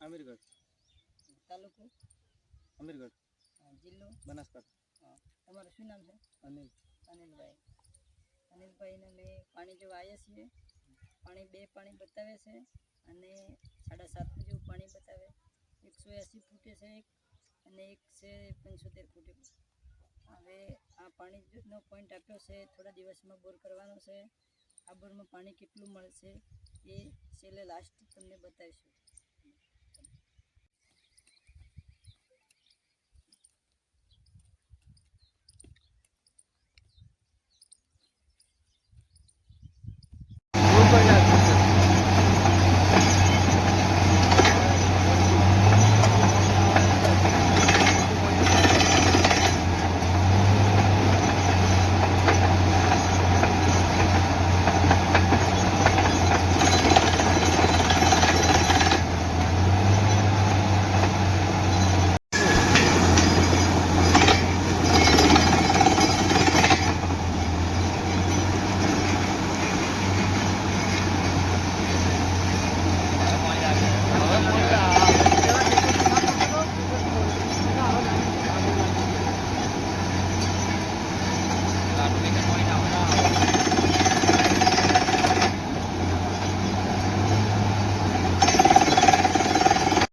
અમીરગઢ. તાલુકો? અમીરગઢ. જિલ્લો? બનાસકાંઠા. તમારું શું નામ છે? અનિલ. અનિલભાઈ. અનિલભાઈને મેં પાણી જોવા આવ્યા છીએ. પાણી બે પાણી બતાવે છે અને સાડા સાત જેવું પાણી બતાવે. એકસો એંસી ફૂટે છે એક અને એક છે પંચોતેર ફૂટે. હવે આ પાણીનો પોઈન્ટ આપ્યો છે થોડા દિવસમાં બોર કરવાનો છે. આ બોરમાં પાણી કેટલું મળશે એ છેલ્લે લાસ્ટ તમને બતાવીશું.